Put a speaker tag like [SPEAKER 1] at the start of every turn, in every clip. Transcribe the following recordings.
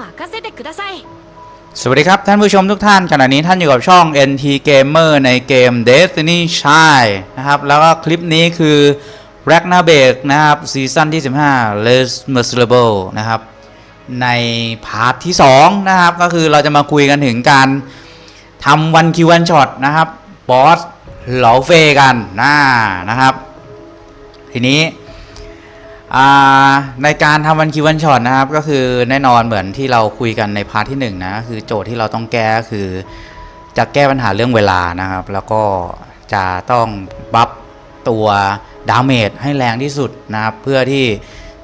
[SPEAKER 1] 任せてください
[SPEAKER 2] สวัสดีครับท่านผู้ชมทุกท่านขณะนี้ท่านอยู่กับช่อง NT Gamer ในเกม Destiny Child นะครับ แล้วก็คลิปนี้คือ r a g n a r b a k นะครับซีซั่นที่ 15 Les Miserable นะครับ ในพาร์ทที่ 2 นะครับ ก็คือเราจะมาคุยกันถึงการทำวันคิววันช็อตนะครับบอสเหลาเฟกันนะนะครับ ทีนี้ อ่า ในการทำวันคิววันช็อตนะครับ ก็คือแน่นอนเหมือนที่เราคุยกันในพาร์ทที่หนึ่งนะ คือโจทย์ที่เราต้องแก้ก็คือ จะแก้ปัญหาเรื่องเวลานะครับ แล้วก็จะต้องบัฟตัวดาเมจให้แรงที่สุดนะครับ เพื่อที่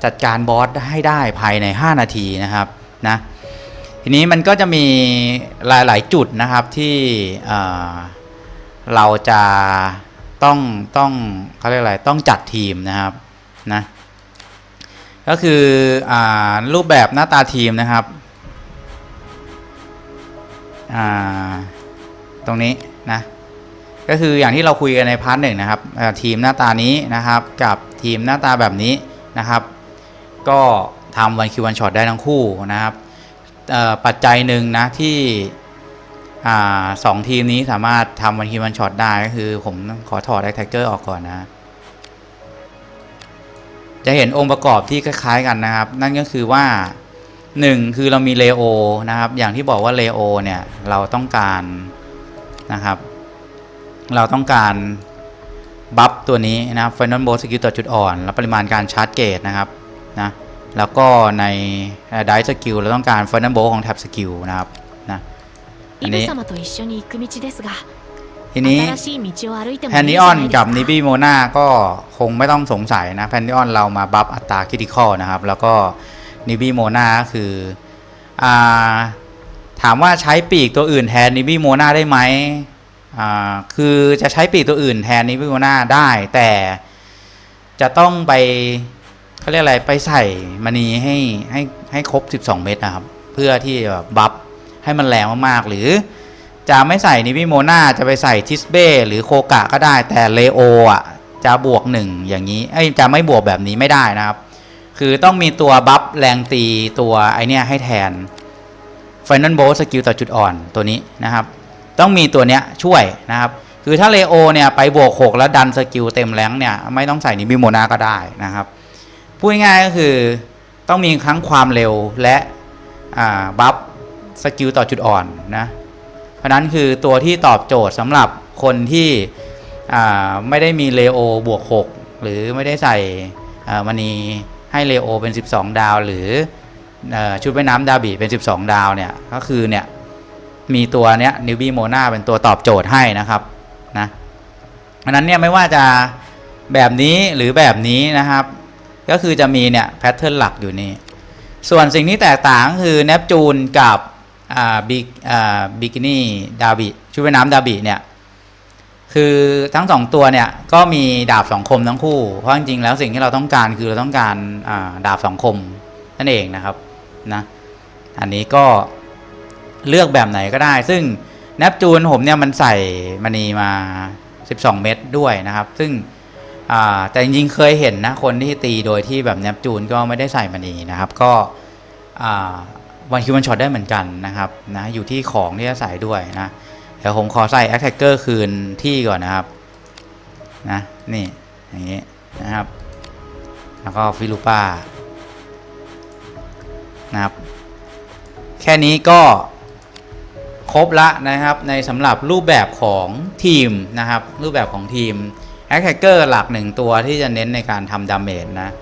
[SPEAKER 2] จัดการบอสให้ได้ภายใน 5 นาทีนะครับนะทีนี้มันก็จะมีหลาย ๆ จุดนะครับที่เราจะต้องต้องเขาเรียกอะไรต้องจัดทีมนะครับนะ ก็คืออรูปแบบหน้าตาทีมนะครับตรงนี้นะก็คืออย่างที่เราคุยกันในพาร์ทหนึ่งนะครับทีมหน้าตานี้นะครับกับทีมหน้าตาแบบนี้นะครับ ก็ทำวันคิววันช็อตได้ทั้งคู่นะครับปัจจัยหนึ่งนะที่สองทีมนี้สามารถทำวันคิววันช็อตได้ก็คือผมขอถอดแอคแท็กเกอร์ออกก่อนนะ จะเห็นองค์ประกอบที่คล้ายๆกันนะครับ นั่นก็คือว่า 1 คือเรามีเลโอนะครับ อย่างที่บอกว่าเลโอเนี่ยเราต้องการนะครับ เราต้องการบัฟตัวนี้นะครับ Final Boss สกิลต่อจุดอ่อน และปริมาณการชาร์จเกตนะครับนะแล้วก็ในได้สกิลเราต้องการ Final Boss ของแท็บสกิลนะครับนะอันนี้ ทีนี้แพนนิออ
[SPEAKER 1] น
[SPEAKER 2] กับนิบิโมนาก็คงไม่ต้องสงสัยนะแพนนิออนเรามาบัฟอัตราคิติคอลนะครับ แล้วก็นิบิโมนาคืออถามว่าใช้ปีกตัวอื่นแทนนิบิโมนาได้ไหมคือจะใช้ปีกตัวอื่นแทนนิบิโมนาได้แต่จะต้องไปเขาเรียกอะไรไปใส่มณีให้ให้ให้ครบ 12 เม็ดนะครับ เพื่อที่แบบบัฟให้มันแรงมากๆหรือ จะไม่ใส่นิวิโมนาจะไปใส่ทิสเบ้หรือโคกะก็ได้ แต่เลโออะจะบวกหนึ่งอย่างนี้เอ้จะไม่บวกแบบนี้ไม่ได้นะครับ คือต้องมีตัวบัฟแรงตีตัวไอเนี้ยให้แทน Final b o สกิลต่อจุดอ่อนตัวนี้นะครับ ต้องมีตัวเนี้ยช่วยนะครับ คือถ้าเลโอเนี่ยไปบวก6แล้วดันสกิลเต็มแรงเนี่ยไม่ต้องใส่นิวิโมนาก็ได้นะครับ พูดง่ายก็คือต้องมีทั้งความเร็วและอ่าบัฟสกิลต่อจุดอ่อนนะ ราะนั้นคือตัวที่ตอบโจทย์สำหรับคนที่ไม่ได้มีเลโอบวก 6 หรือไม่ได้ใส่มณีให้เลโอเป็น 12 ดาว หรืออชุดว่ายน้ำดาบีเป็น 12 ดาวเนี่ยก็คือเนี่ยมีตัวเนี้ยนิวบี้โมนาเป็นตัวตอบโจทย์ให้นะครับนะเพราะนั้นเนี่ยไม่ว่าจะแบบนี้หรือแบบนี้นะครับ ก็คือจะมีเนี่ยแพทเทิร์นหลักอยู่นี่ส่วนสิ่งที่แตกต่างคือเนปจูนกับ บิกอ่าบิกินี่ดาบิชุดว่ายน้ำดาบิเนี่ยคือทั้งสองตัวเนี่ยก็มีดาบสองคมทั้งคู่ เพราะจริงๆแล้วสิ่งที่เราต้องการคือเราต้องการาดาบสองคมนั่นเองนะครับนะอันนี้ก็เลือกแบบไหนก็ได้ ซึ่งเนปจูนผมเนี่ยมันใส่มณีมา 12 เม็ดด้วยนะครับ ซึ่งแต่จริงๆเคยเห็นนะคนที่ตีโดยที่แบบเนปจูนก็ไม่ได้ใส่มณีนะครับ ก็ วันคิววันช็อตได้เหมือนกันนะครับนะอยู่ที่ของที่จะใส่ด้วยนะเดี๋ยวผมขอใส่แอคแท็กเกอร์คืนที่ก่อนนะครับนะนี่อย่างนี้นะครับ แล้วก็ฟิลูป้านะครับ แค่นี้ก็ครบละนะครับในสำหรับรูปแบบของทีมนะครับ รูปแบบของทีมแอคแท็กเกอร์หลักหนึ่งตัวที่จะเน้นในการทำดาเมจนะ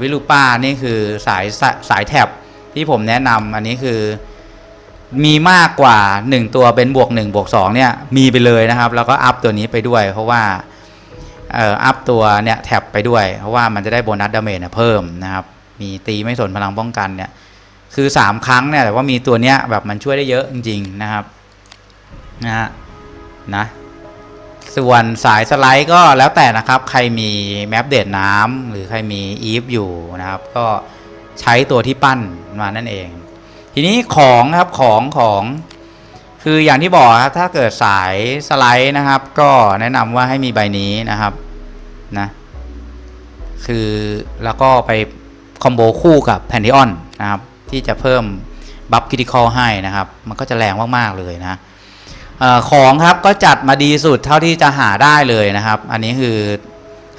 [SPEAKER 2] วิลูป้านี่คือสายสายสายแท็บ ที่ผมแนะนำอันนี้คือมีมากกว่า 1 ตัวเป็นบวก1บวก2เนี่ยมีไปเลยนะครับ แล้วก็อัพตัวนี้ไปด้วย เพราะว่าเอ่ออัพตัวเนี่ยแท็บไปด้วย เพราะว่ามันจะได้โบนัสดาเมจเพิ่มนะครับ มีตีไม่สนพลังป้องกันเนี่ยคือ 3 ครั้งเนี่ยแต่ว่ามีตัวเนี้ยแบบมันช่วยได้เยอะจริง ๆนะครับนะฮะนะส่วนสายสไลด์ก็แล้วแต่นะครับ ใครมีแมปเดตน้ำหรือใครมีอีฟอยู่นะครับ ก็ ใช้ตัวที่ปั้นมานั่นเอง ทีนี้ของครับของของคืออย่างที่บอกครับถ้าเกิดสายสไลด์นะครับ ก็แนะนำว่าให้มีใบนี้นะครับนะคือแล้วก็ไปคอมโบคู่กับแพน t ิออนนะครับที่จะเพิ่มบัฟคิติคอลให้นะครับ มันก็จะแรงมาก ๆ เลยนะออของครับก็จัดมาดีสุดเท่าที่จะหาได้เลยนะครับ อันนี้คือ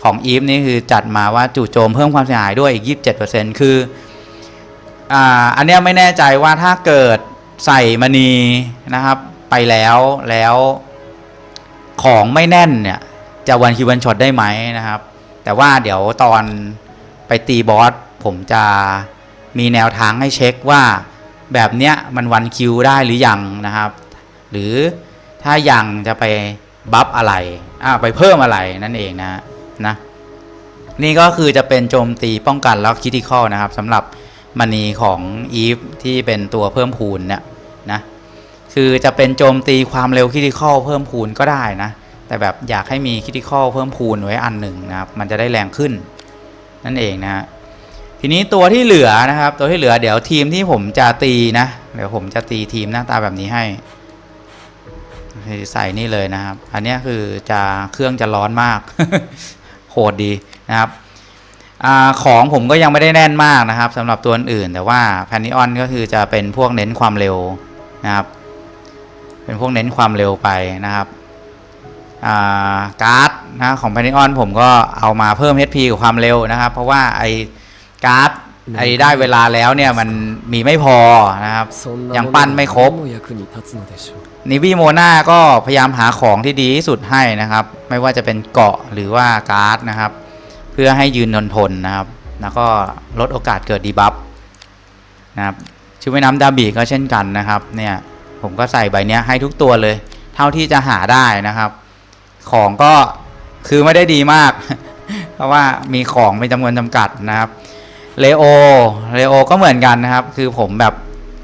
[SPEAKER 2] ของอีฟนี่คือจัดมาว่าจู่โจมเพิ่มความเสียหายด้วยอีก 27%คือ อันนี้ไม่แน่ใจว่าถ้าเกิดใส่มณีนะครับ ไปแล้วแล้วของไม่แน่นเนี่ยจะวันคิววันช็อตได้ไหมนะครับ แต่ว่าเดี๋ยวตอนไปตีบอสผมจะมีแนวทางให้เช็คว่าแบบเนี้ยมันวันคิวได้หรือยังนะครับ หรือถ้ายังจะไปบัฟอะไรอ่าไปเพิ่มอะไรนั่นเองนะนะ นี่ก็คือจะเป็นโจมตีป้องกันแล้วคิติคอนะครับสำหรับ มณีของอีฟที่เป็นตัวเพิ่มพูนเนี่ยนะคือจะเป็นโจมตีความเร็วคิติคอลเพิ่มพูนก็ได้นะ แต่แบบอยากให้มีคิติคอลเพิ่มพูนไว้อันหนึ่งนะครับ มันจะได้แรงขึ้น นั่นเองนะฮะทีนี้ตัวที่เหลือนะครับ ตัวที่เหลือเดี๋ยวทีมที่ผมจะตีนะเดี๋ยวผมจะตีทีมหน้าตาแบบนี้ให้ใส่นี่เลยนะครับ อันนี้คือจะเครื่องจะร้อนมาก โหดดีนะครับ อาของผมก็ยังไม่ได้แน่นมากนะครับสำหรับตัวอื่น แต่ว่าแพนนิออนก็คือจะเป็นพวกเน้นความเร็วนะครับ เป็นพวกเน้นความเร็วไปนะครับอ่าการ์ดนะของแพนนิออนผมก็เอามาเพิ่ม HP กับความเร็วนะครับ เพราะว่าไอ้การ์ดไอ้ได้เวลาแล้วเนี่ยมันมีไม่พอนะครับ
[SPEAKER 3] ยั
[SPEAKER 2] ยังง
[SPEAKER 3] ปั้
[SPEAKER 2] ปั้
[SPEAKER 3] น
[SPEAKER 2] น
[SPEAKER 3] ไม่
[SPEAKER 2] ไม่
[SPEAKER 3] ค
[SPEAKER 2] ค
[SPEAKER 3] ร
[SPEAKER 2] ร
[SPEAKER 3] บบ
[SPEAKER 2] นิวี่โมนาก็พยายามหาของที่ดีที่สุดให้นะครับ ไม่ว่าจะเป็นเกาะหรือว่าการ์ดนะครับ เพื่อให้ยืนทนทนนะครับ แล้วก็ลดโอกาสเกิดดีบัฟนะครับชื่อแม่น้ำดาบีก็เช่นกันนะครับเนี่ยผมก็ใส่ใบเนี้ยให้ทุกตัวเลย เท่าที่จะหาได้นะครับ ของก็คือไม่ได้ดีมาก เพราะว่ามีของเป็นจำนวนจำกัดนะครับเลโอเลโอก็เหมือนกันนะครับ คือผมแบบ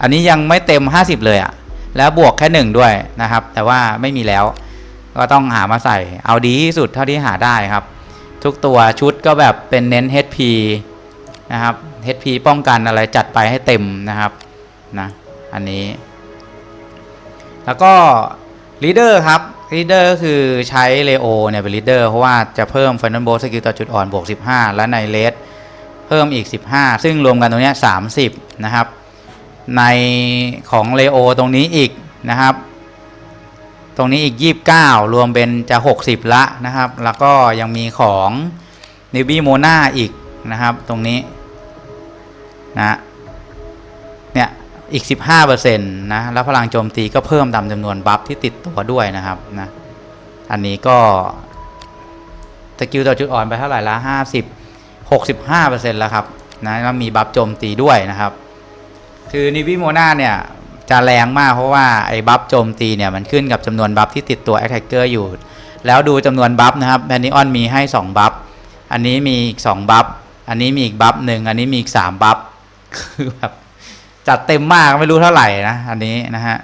[SPEAKER 2] อันนี้ยังไม่เต็ม 50 เลยอะแล้วบวกแค่หนึ่งด้วยนะครับ แต่ว่าไม่มีแล้ว ก็ต้องหามาใส่เอาดีที่สุดเท่าที่หาได้ครับ ทุกตัวชุดก็แบบเป็นเน้น HP นะครับ HP ป้องกันอะไรจัดไปให้เต็มนะครับนะอันนี้ แล้วก็ leader ครับ leader ก็คือใช้เลโอเนี่ยเป็น leader เพราะว่าจะเพิ่ม final boss สกิลต่อจุดอ่อนบวก 15 และในเลสเพิ่มอีก 15 ซึ่งรวมกันตรงนี้30 นะครับ ในของเลโอตรงนี้อีกนะครับ ตรงนี้อีก 29 รวมเป็นจะ 60 ละนะครับ แล้วก็ยังมีของนิบี้โมนาอีกนะครับ ตรงนี้นะเนี่ยอีก 15%นะแล้วพลังโจมตีก็เพิ่มตามจำนวนบัฟที่ติดตัวด้วยนะครับนะอันนี้ก็สกิลต่อจุดอ่อนไปเท่าไหร่ละ50 65%แล้วครับนะแล้วมีบัฟโจมตีด้วยนะครับ คือนิวิโมนาเนี่ย จะแรงมากเพราะว่าไอ้บัฟโจมตีเนี่ยมันขึ้นกับจำนวนบัฟที่ติดตัวแอ t แทกเกอร์อยู่ แล้วดูจำนวนบัฟนะครับแพนนิออนมีให้ 2 บัฟ อันนี้มีอีก 2 บัฟ อันนี้มีอีกบัฟหนึ่งอันนี้มีอีก 3 บัฟ คือแบบจัดเต็มมากไม่รู้เท่าไหร่นะ อันนี้นะฮะ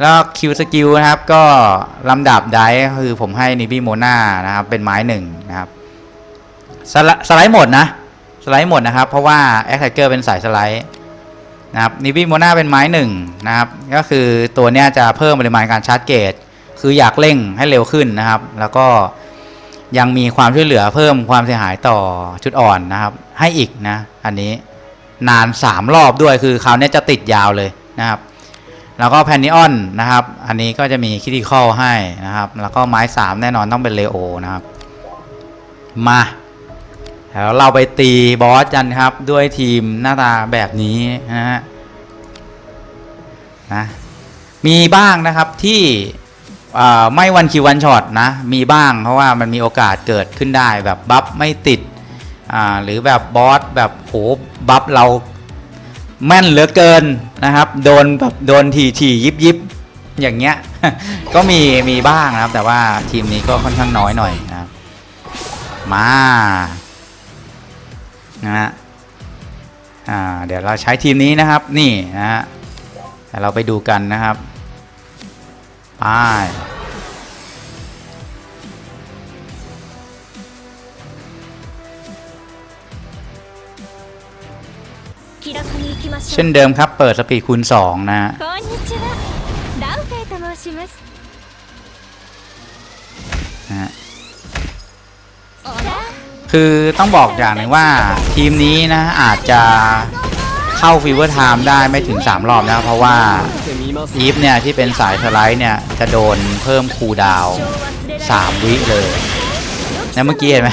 [SPEAKER 2] แล้วคิวสกิลนะครับก็ลำดับได้คือผมให้นิบิโมนานะครับเป็นไม้หนึ่งนะครับสไลสไลด์หมดนะ สไลด์หมดนะครับ เพราะว่าแอ t แทกเกอร์เป็นสายสไลด์ นะครับนิวิโมนาเป็นไม้หนึ่งนะครับ ก็คือตัวนี้จะเพิ่มปริมาณการชาร์จเกจคืออยากเร่งให้เร็วขึ้นนะครับ แล้วก็ยังมีความช่วยเหลือเพิ่มความเสียหายต่อชุดอ่อนนะครับ ให้อีกนะอันนี้นาน 3 รอบด้วยคือคราวนี้จะติดยาวเลยนะครับ แล้วก็แพนนิออนนะครับ อันนี้ก็จะมีคิติคอลให้นะครับ แล้วก็ไม้ 3 แน่นอนต้องเป็นเลโอนะครับ มา แล้วเราไปตีบอสกันครับด้วยทีมหน้าตาแบบนี้นะฮะนะมีบ้างนะครับที่ไม่วันคิววันช็อตนะ มีบ้างเพราะว่ามันมีโอกาสเกิดขึ้นได้แบบบัฟไม่ติดหรือแบบบอสแบบโหบัฟเราแม่นเหลือเกินนะครับ โดนแบบโดนทีทียิบยิบอย่างเงี้ยก็มีมีบ้างนะครับ แต่ว่าทีมนี้ก็ค่อนข้างน้อยหน่อยนะครับมา นะฮะเดี๋ยวเราใช้ทีมนี้นะครับนี่นะฮะเราไปดูกันนะครับไปเช่นเดิมครับเปิดสปีดคูณ 2 นะฮะนะะ คือต้องบอกอย่างหนึ่งว่าทีมนี้นะอาจจะเข้าฟีเวอร์ไทม์ได้ไม่ถึง 3 รอบนะเพราะว่าอีฟเนี่ยที่เป็นสายสไลด์เนี่ยจะโดนเพิ่มคูดาว 3 วิเลยนะเมื่อกี้เห็นไหม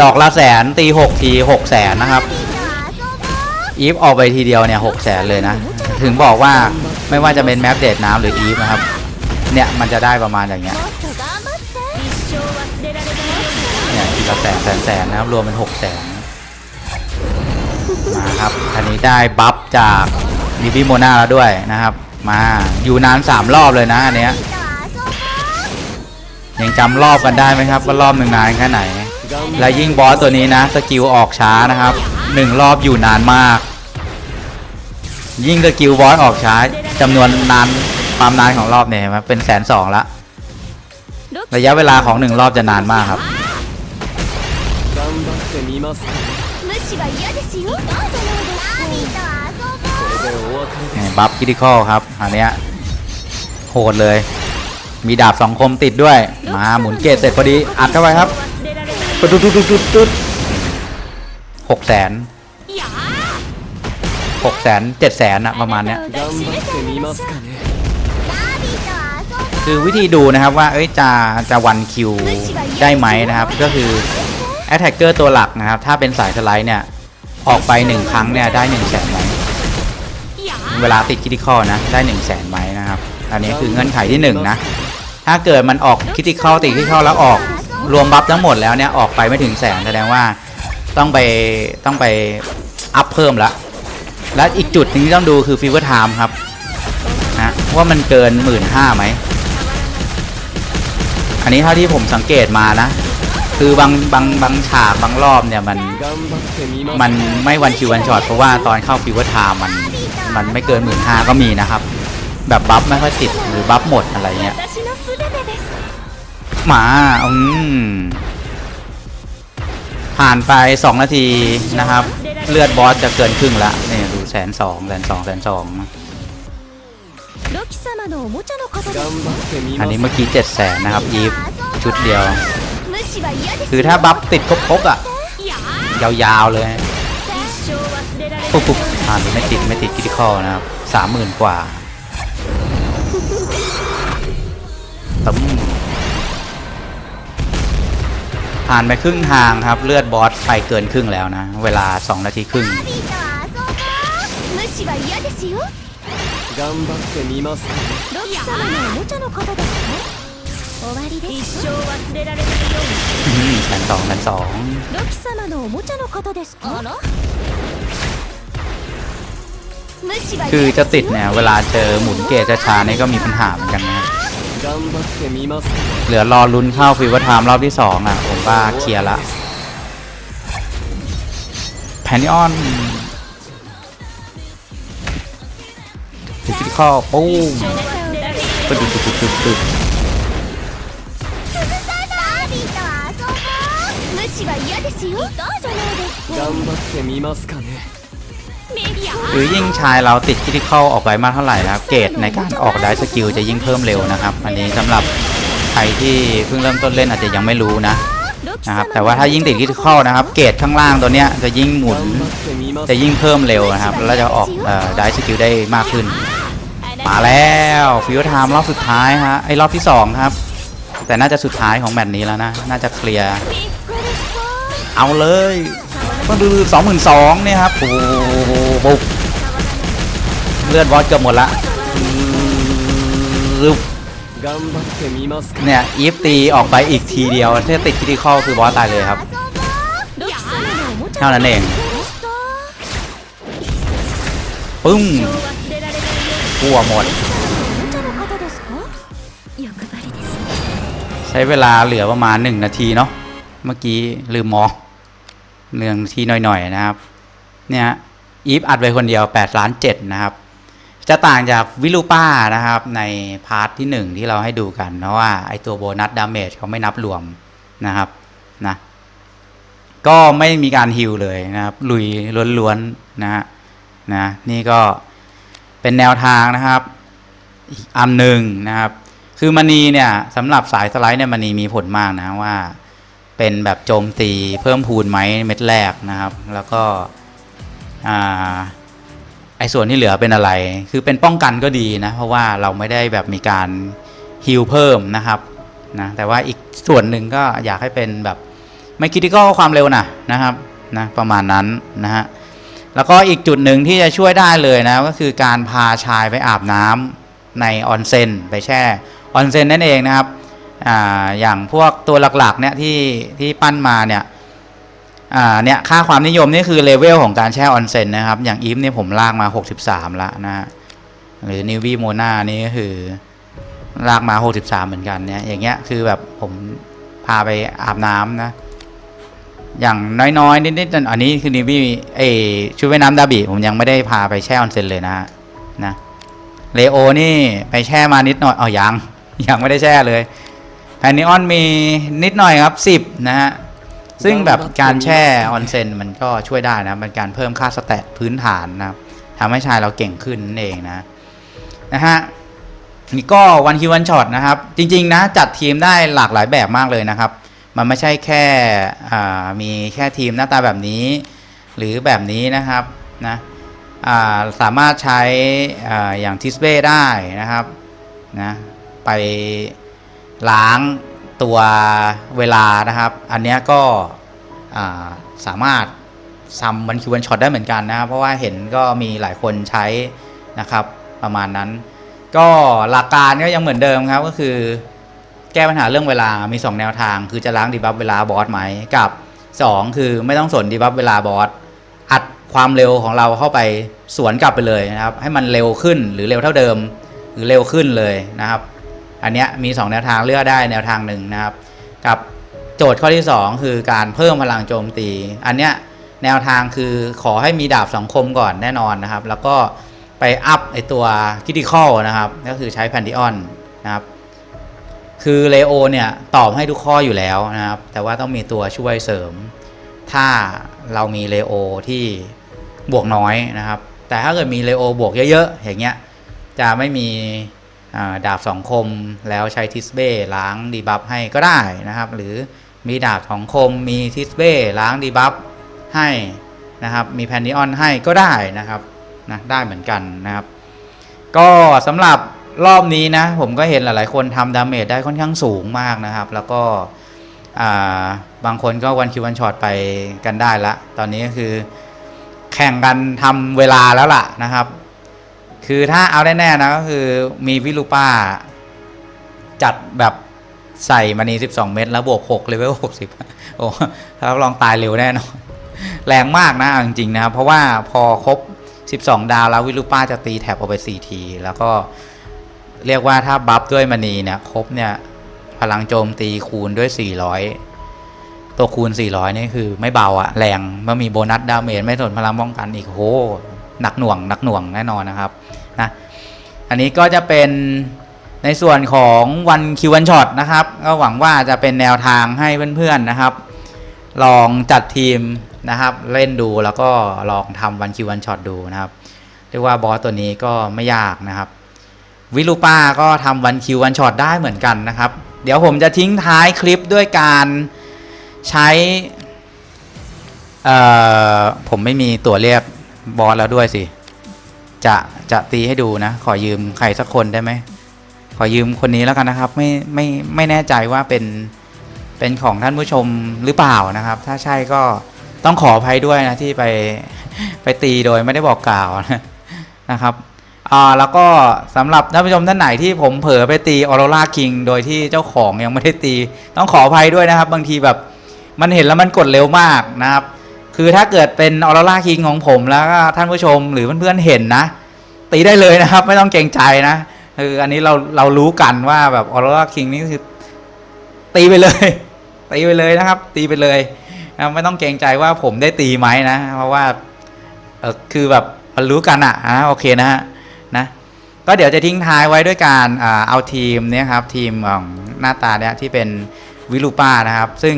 [SPEAKER 2] ดอกละแสนตี6ทีห6แสนนะครับอีฟออกไปทีเดียวเนี่ยหกแสนเลยนะ ถึงบอกว่าไม่ว่าจะเป็นแมปเดดน้ำหรืออีฟนะครับ เนี่ยมันจะได้ประมาณอย่างเงี้ย ละแสนแสนแสนนะครับรวมเป็นหกแสนมาครับอันนี้ได้บัฟจากมิบิโมนาแล้วด้วยนะครับ มาอยู่นานสามรอบเลยนะอันเนี้ยยังจำรอบกันได้ไหมครับว่ารอบหนึ่งนานแค่ไหน และยิ่งบอสตัวนี้นะสกิลออกช้านะครับหนึ่งรอบอยู่นานมาก ยิ่งสกิลบอสออกช้าจำนวนนานความนานของรอบเนี่ยเห็นไหมเป็นแสนสองละระยะเวลาของหนึ่งรอบจะนานมากครับ
[SPEAKER 3] てみますか
[SPEAKER 1] 無視は嫌ですよどうじゃないですかアビと遊ぼう
[SPEAKER 3] これでお別れで
[SPEAKER 2] นี่บัฟคิติคอลครับ อันเนี้ยโหดเลย มีดาบสองคมติดด้วย มาหมุนเกตเสร็จพอดี อัดเข้าไปครับปุ๊ดตุ๊ดตุ๊ดตุ๊ดตุ๊ดตุ๊ดหกแสนหกแสนเจ็ดแสนอะประมาณเนี้ย
[SPEAKER 3] 頑張ってみますかね
[SPEAKER 2] คือวิธีดูนะครับว่า เอ้ยจะจะวันคิวได้ไหมนะครับ ก็คือ แอตแทกเกอร์ตัวหลักนะครับ ถ้าเป็นสายสไลด์เนี่ย ออกไปหนึ่งครั้งเนี่ย ได้หนึ่งแสนไหมเวลาติดคิติคอลนะ ได้หนึ่งแสนไหมนะครับ อันนี้คือเงื่อนไขที่หนึ่งนะ ถ้าเกิดมันออกคิติคอลติดคิติคอลแล้วออกรวมบัฟทั้งหมดแล้วเนี่ย ออกไปไม่ถึงแสนแสดงว่าต้องไปต้องไปอัพเพิ่มละและอีกจุดนึงที่ต้องดูคือฟีเวอร์ไทม์ครับนะว่ามันเกินหมื่นห้าไหมอันนี้เท่าที่ผมสังเกตมานะ คือบางบางบางฉากบางรอบเนี่ยมันมันไม่วันคิววันช็อตเพราะว่าตอนเข้าฟิวเวอร์ไทม์มันมันไม่เกินหมื่นห้าก็มีนะครับ แบบบัฟไม่ค่อยติดหรือบัฟหมดอะไรเงี้ยมาอืมผ่านไปสองนาทีนะครับ เลือดบอสจะเกินครึ่งละเนี่ยดูแสนสองแสนสองแสนสองอันนี้เมื่อกี้เจ็ดแสนนะครับยีฟชุดเดียว คือถ้าบัฟติดครบๆอ่ะ ยาวๆเลย
[SPEAKER 1] 一生忘れられない
[SPEAKER 2] ปุ๊บปุ๊บอ่านไม่ติดไม่ติดคิติคอลนะครับสามหมื่นกว่าตึ้มผ่านไปครึ่งทางครับ เลือดบอสไปเกินครึ่งแล้วนะ เวลา 2 นาทีครึ่ง
[SPEAKER 1] アビと遊ぼう無視は嫌ですよ
[SPEAKER 3] 頑張ってみますかね
[SPEAKER 1] ロキ様のおもちゃの方ですか 終わりです一生忘れられないように
[SPEAKER 2] แสนสองแสนสอง
[SPEAKER 1] ロキ様のおもちゃの方ですかあら無視は
[SPEAKER 2] คือ
[SPEAKER 1] 嫌
[SPEAKER 2] จะติดเนี่ย เวลาเจอหมุนเกจช้าๆนี่ก็มีปัญหาเหมือนกันนะครับ
[SPEAKER 3] 頑張ってみますか
[SPEAKER 2] เหลือรอลุ้นเข้าฟีเวอร์ไทม์รอบที่ 2 อ่ะ ผมว่าเคลียร์ละแพนนิออนฟิสิคอลปุ้มปึ๊ดปึ๊ดปึ๊ดปึ๊ด
[SPEAKER 1] は嫌ですよどうじゃないですか
[SPEAKER 3] 頑張ってみますかね
[SPEAKER 1] メディア
[SPEAKER 2] คือยิ่งชายเราติดคิติคอลออกไปมากเท่าไหร่นะครับ เกรดในการออกได้สกิลจะยิ่งเพิ่มเร็วนะครับ อันนี้สำหรับใครที่เพิ่งเริ่มต้นเล่นอาจจะยังไม่รู้นะ
[SPEAKER 1] ロキ
[SPEAKER 2] นะครับ
[SPEAKER 1] 様
[SPEAKER 2] แต่ว่าถ้ายิ่งติดคิติคอลนะครับ เกรดข้างล่างตัวเนี้ยจะยิ่งหมุน
[SPEAKER 3] 頑張ってみます
[SPEAKER 2] จะยิ่งเพิ่มเร็วนะครับ แล้วจะออกเอ่อได้สกิลได้มากขึ้น มาแล้วฟิวไทม์รอบสุดท้ายฮะไอ้รอบที่ 2 ครับ แต่น่าจะสุดท้ายของแมตช์นี้แล้วนะ น่าจะเคลียร์
[SPEAKER 1] びっくりした
[SPEAKER 2] เอาเลยก็ดูสองหมื่นสองเนี่ยครับโอ้บุกเลือดวอดเกือบหมดละเนี่ยอีฟตีออกไปอีกทีเดียวถ้าติดคริติคอลคือบอสตายเลยครับเท่านั้นเองปึ้ง
[SPEAKER 1] ก
[SPEAKER 2] ลัวหมด ใช้เวลาเหลือประมาณ 1 นาทีเนาะเมื่อกี้ลืมมอง เรื่องทีหน่อยๆนะครับเนี่ยอีฟอัดไปคนเดียว8ล้าน7นะครับ จะต่างจากวิลูป้านะครับในพาร์ทที่ 1 ที่เราให้ดูกัน เพราะว่าไอตัวโบนัสดาเมจเขาไม่นับรวมนะครับนะก็ไม่มีการฮิลเลยนะครับ ลุยล้วนๆนะฮะนะนี่ก็เป็นแนวทางนะครับอีกอันหนึ่งนะครับ คือมณีเนี่ยสำหรับสายสไลด์เนี่ยมณีมีผลมากนะว่า เป็นแบบโจมตีเพิ่มพูนไหมเม็ดแรกนะครับ แล้วก็ไอ้ส่วนที่เหลือเป็นอะไร คือเป็นป้องกันก็ดีนะ เพราะว่าเราไม่ได้แบบมีการฮิลเพิ่มนะครับนะแต่ว่าอีกส่วนหนึ่งก็อยากให้เป็นแบบไม่คิดที่ก็ความเร็วนะนะครับนะประมาณนั้นนะฮะแล้วก็อีกจุดหนึ่งที่จะช่วยได้เลยนะก็คือการพาชายไปอาบน้ำในออนเซ็นไปแช่ออนเซ็นนั่นเองนะครับ อย่างพวกตัวหลักๆเนี่ยที่ที่ปั้นมาเนี่ยเนี่ยค่าความนิยมนี่คือเลเวลของการแช่ออนเซ็นนะครับ อย่างอีฟเนี่ยผมลากมา 63 ละนะฮะหรือนิวีโมนานี่ก็คือลากมา 63 เหมือนกันเนี่ยอย่างเงี้ยคือแบบผมพาไปอาบน้ำนะ อย่างน้อยๆ นิดๆอันนี้คือนิวีเอชุดว่ายน้ำดาบิผมยังไม่ได้พาไปแช่ออนเซ็นเลยนะฮะนะเลโอนี่ไปแช่มานิดหน่อยเอายังยังไม่ได้แช่เลย แพนนิออนมีนิดหน่อยครับ 10 นะฮะ ซึ่งแบบการแช่ออนเซ็นมันก็ช่วยได้นะเป็นการเพิ่มค่าสแตทพื้นฐานนะครับทำให้ชายเราเก่งขึ้นนั่นเองนะ นะฮะนี่ก็วันคิววันช็อตนะครับ จริง ๆ นะ จัดทีมได้หลากหลายแบบมากเลยนะครับ มันไม่ใช่แค่อ่ามีแค่ทีมหน้าตาแบบนี้ หรือแบบนี้นะครับนะอ่าสามารถใช้อ่าอย่างทิสเบ้ได้นะครับนะไป ล้างตัวเวลานะครับ อันนี้ก็าสามารถซัมวันคิววันช็อตได้เหมือนกันนะครับ เพราะว่าเห็นก็มีหลายคนใช้นะครับประมาณนั้น ก็หลักการก็ยังเหมือนเดิมครับก็คือแก้ปัญหาเรื่องเวลา มี 2 แนวทาง คือจะล้างดีบัฟเวลาบอสไหม กับ 2 คือไม่ต้องสนดีบัฟเวลาบอส อัดความเร็วของเราเข้าไปสวนกลับไปเลยนะครับ ให้มันเร็วขึ้นหรือเร็วเท่าเดิม หรือเร็วขึ้นเลยนะครับ อันเนี้ยมี 2 แนวทางเลือกได้แนวทางหนึ่งนะครับ กับโจทย์ข้อที่ 2 คือการเพิ่มพลังโจมตี อันเนี้ยแนวทางคือขอให้มีดาบสองคมก่อนแน่นอนนะครับ แล้วก็ไปอัพไอตัวคิติคอลนะครับ ก็คือใช้แพนดิออนนะครับ คือเลโอเนี่ยตอบให้ทุกข้ออยู่แล้วนะครับ แต่ว่าต้องมีตัวช่วยเสริม ถ้าเรามีเลโอที่บวกน้อยนะครับ แต่ถ้าเกิดมีเลโอบวกเยอะๆอย่างเงี้ยจะไม่มี ดาบสองคมแล้วใช้ทิสเบ้ล้างดีบัฟให้ก็ได้นะครับ หรือมีดาบสองคมมีทิสเบ้ล้างดีบัฟให้นะครับ มีแพนดิออนให้ก็ได้นะครับนะได้เหมือนกันนะครับ ก็สำหรับรอบนี้นะผมก็เห็นหลาย ๆ คนทำดาเมจได้ค่อนข้างสูงมากนะครับ แล้วก็บางคนก็วันคิววันช็อตไปกันได้ละ ตอนนี้ก็คือแข่งกันทำเวลาแล้วล่ะนะครับ คือถ้าเอาได้แน่นะก็คือมีวิลูป้า จัดแบบใส่มานี12เม็ดแล้วบวก6เลเวล60โอ้รับรองตายเร็วแน่นอนแรงมากนะอจริงๆนะครับ เพราะว่าพอครบ 12 ดาวแล้ววิลูป้าจะตีแถบออกไป 4 ที แล้วก็เรียกว่าถ้าบัฟด้วยมณีเนี่ยครบเนี่ย พลังโจมตีคูณด้วย 400 ตัวคูณ 400 นี่คือไม่เบาอะแรงเมื่อมีโบนัสดาเมจไม่สนพลังป้องกันอีกโห หนักหน่วงหนักหน่วงแน่นอนนะครับนะอันนี้ก็จะเป็นในส่วนของวันคิววันช็อตนะครับก็หวังว่าจะเป็นแนวทางให้เพื่อนๆนะครับ ลองจัดทีมนะครับ เล่นดูแล้วก็ลองทำวันคิววันช็อตดูนะครับเรียกว่าบอสตัวนี้ก็ไม่ยากนะครับ วิลูป้าก็ทำวันคิววันช็อตได้เหมือนกันนะครับ เดี๋ยวผมจะทิ้งท้ายคลิปด้วยการใช้เอ่อผมไม่มีตัวเรียก บอสแล้วด้วยสิ จะจะตีให้ดูนะ ขอยืมใครสักคนได้ไหม ขอยืมคนนี้แล้วกันนะครับ ไม่ไม่ไม่แน่ใจว่าเป็นเป็นของท่านผู้ชมหรือเปล่านะครับ ถ้าใช่ก็ต้องขออภัยด้วยนะที่ไปไปตีโดยไม่ได้บอกกล่าวนะครับอ่าแล้วก็สำหรับท่านผู้ชมท่านไหนที่ผมเผลอไปตีออโรราคิงโดยที่เจ้าของยังไม่ได้ตี ต้องขออภัยด้วยนะครับ บางทีแบบมันเห็นแล้วมันกดเร็วมากนะครับ คือถ้าเกิดเป็นออรราคิงของผมแล้วก็ท่านผู้ชมหรือเพื่อนๆเห็นนะ ตีได้เลยนะครับ ไม่ต้องเกรงใจนะคืออันนี้เราเรารู้กันว่าแบบออรราคิงนี่คือตีไปเลย ตีไปเลยนะครับ ตีไปเลยนะไม่ต้องเกรงใจว่าผมได้ตีไหมนะ เพราะว่าเออคือแบบรู้กันอะนะโอเคนะฮะนะก็เดี๋ยวจะทิ้งท้ายไว้ด้วยการเอาทีมเนี่ยครับทีมของหน้าตาเนี่ยที่เป็นวิลูป้านะครับ ซึ่ง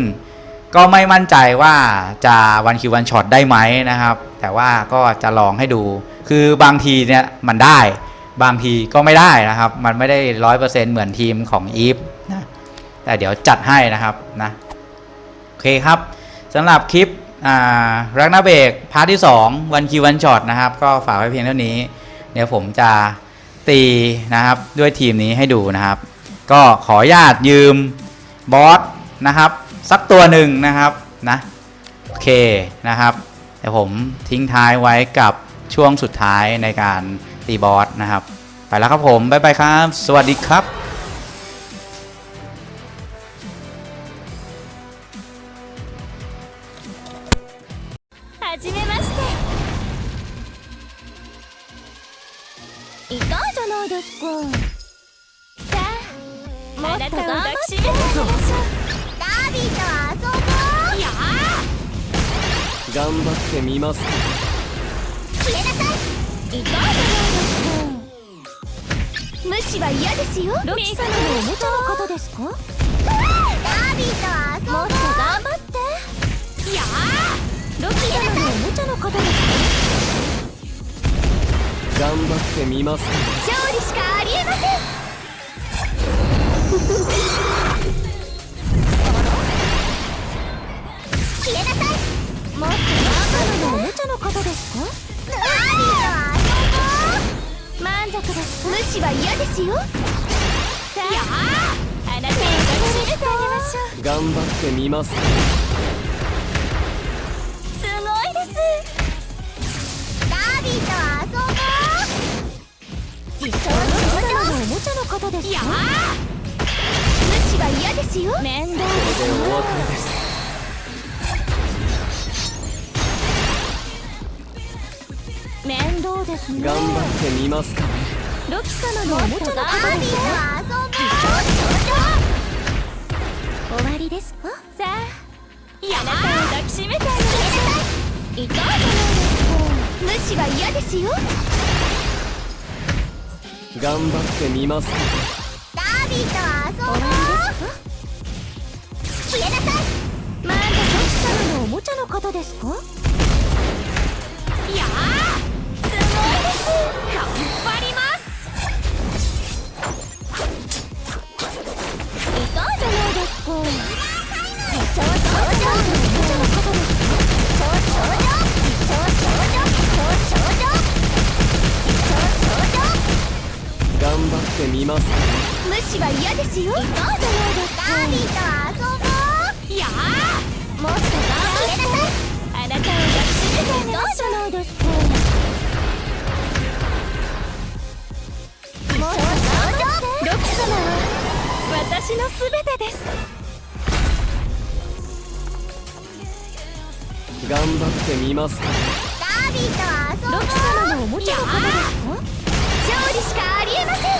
[SPEAKER 2] ก็ไม่มั่นใจว่าจะวันคิววันช็อตได้ไหมนะครับ แต่ว่าก็จะลองให้ดู คือบางทีเนี่ยมันได้ บางทีก็ไม่ได้นะครับ มันไม่ได้ร้อยเปอร์เซ็นเหมือนทีมของอีฟนะแต่เดี๋ยวจัดให้นะครับนะโอเคครับสำหรับคลิปรักนาเบกพาร์ทที่ 2 วันคิววันช็อตนะครับ ก็ฝากไว้เพียงเท่านี้ เดี๋ยวผมจะตีนะครับด้วยทีมนี้ให้ดูนะครับ ก็ขออนุญาตยืมบอสนะครับ สักตัวหนึ่งนะครับนะโอเคนะครับเดี๋ยวผมทิ้งท้ายไว้กับช่วงสุดท้ายในการตีบอสนะครับ ไปแล้วครับผมบ๊ายบายครับ สวัสดีครับ
[SPEAKER 1] いかがじゃないですかさあもっと頑張っていましょう
[SPEAKER 3] 頑張ってみますか。
[SPEAKER 1] 消えなさい。いたじゃないです。か無視は嫌ですよ。ロキ様のおもちゃの方ですか？ダービーと遊ぼう。もっと頑張って。やロキ様のおもちゃの方ですか？
[SPEAKER 3] 頑張ってみます。か
[SPEAKER 1] 勝利しかありえません。消えなさいもっとママのおもちゃの方ですか？ダービーと遊ぼう満足ですか？無視は嫌ですよ。さああなたしめてあげましょう
[SPEAKER 3] 頑張ってみますか。
[SPEAKER 1] すごいです。ダービーと遊ぼう。実装のおもちゃの方ですか？無視は嫌ですよ。面倒
[SPEAKER 3] これでお別れです
[SPEAKER 1] 面倒ですね。
[SPEAKER 3] 頑張ってみますかね。
[SPEAKER 1] ロキ様のおもちゃの方ですか終わりですか？さああなたを抱きしめてあげましょうい。い。です。か無視は嫌です。よ
[SPEAKER 3] 頑張ってみます。かね
[SPEAKER 1] ダービーと遊ぼう終わりです。か消えなさい。まだロキ様のおもちゃの方です。かい。やーすごいです頑張りますいたじゃないですか超頂上のおもちゃの方ですか超頂上超頂上超頂上超頂上
[SPEAKER 3] 頑張ってみますかね
[SPEAKER 1] 無視は嫌ですよいたじゃないですかダービーと遊ぼういやーもっと頑張ってなさいあなたを抱きしめてあげましょうじゃないですか もっと頑張ってロキ様は私のすべてです。
[SPEAKER 3] 頑張ってみますか。
[SPEAKER 1] ダービーと遊ぼうロキ様のおもちゃの方ですか。勝利しかありえません。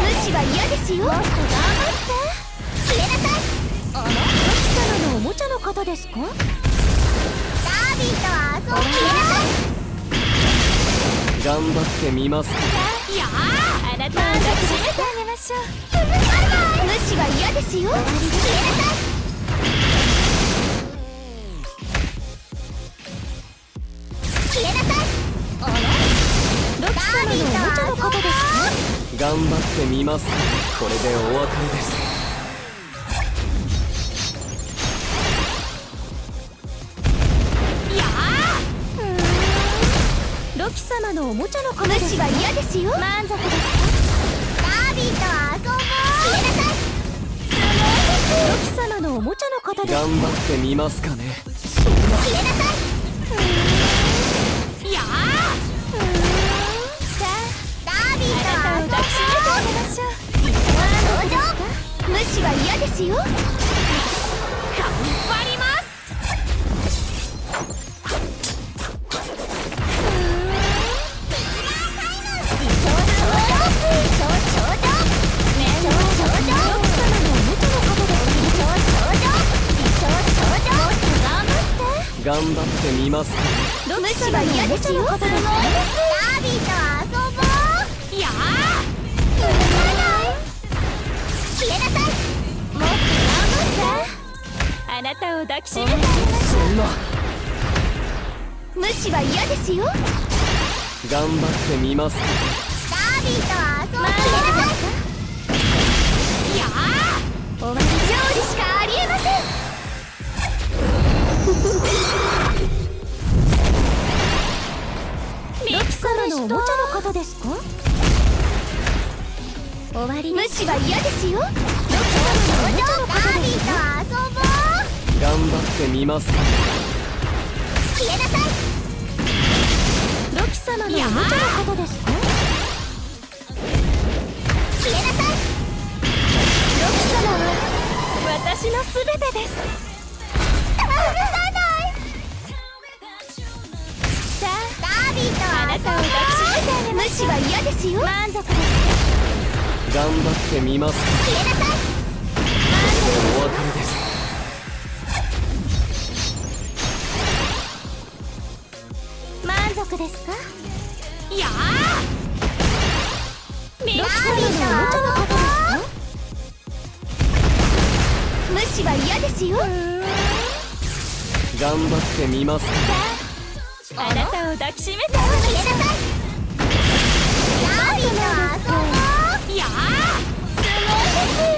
[SPEAKER 1] 無視は嫌です。よもっと頑張って消えなさいあのロキ様のおもちゃの方です。かビーと遊ぼう消えなさい
[SPEAKER 3] 頑張ってみますか
[SPEAKER 1] いやあなたを抱きしめてあげましょう無視は嫌です。よ消えなさい
[SPEAKER 3] 頑張ってみます。これ？でお別れ？です。
[SPEAKER 1] 様のおもちゃの方です無視は嫌ですよ。満足です。かダービーと遊ぼう。消えなさいロキ様のおもちゃの方です
[SPEAKER 3] 頑張ってみますかね。
[SPEAKER 1] 消えなさい。いやーさあダービーとあなたを抱きしめてあげましょう。登場無視は嫌ですよ。頑張り
[SPEAKER 3] てみますか。ね
[SPEAKER 1] 無視は嫌でしょうすよダービーと遊ぼういやー消えなさいもっと頑張ってあなたを抱きしめてあげまし
[SPEAKER 3] そん。な
[SPEAKER 1] 無視は嫌ですよ
[SPEAKER 3] 頑張ってみますか。
[SPEAKER 1] ダービーと遊ぼう消えなさい。終わり勝利しかありえません。おもちゃの方ですか？終わり無視は嫌ですよ。ロキ様のおもちゃの方ですか遊ぼう。
[SPEAKER 3] 頑張ってみますか。
[SPEAKER 1] 消えなさい。ロキ様のおもちゃの方ですか？消えなさい。ロキ様は私のすべてです。許さない。さあダービーとあなた無視は嫌ですよ。満足です。
[SPEAKER 3] 頑張ってみます。か
[SPEAKER 1] 消えなさい
[SPEAKER 3] お別れです。
[SPEAKER 1] 満足ですか？いやロキ様のおもちゃの方ですか？無視は嫌ですよ。
[SPEAKER 3] 頑張ってみます。か
[SPEAKER 1] あなたを抱きしめて。消えなさい哪里的阿苏摩？呀！怎？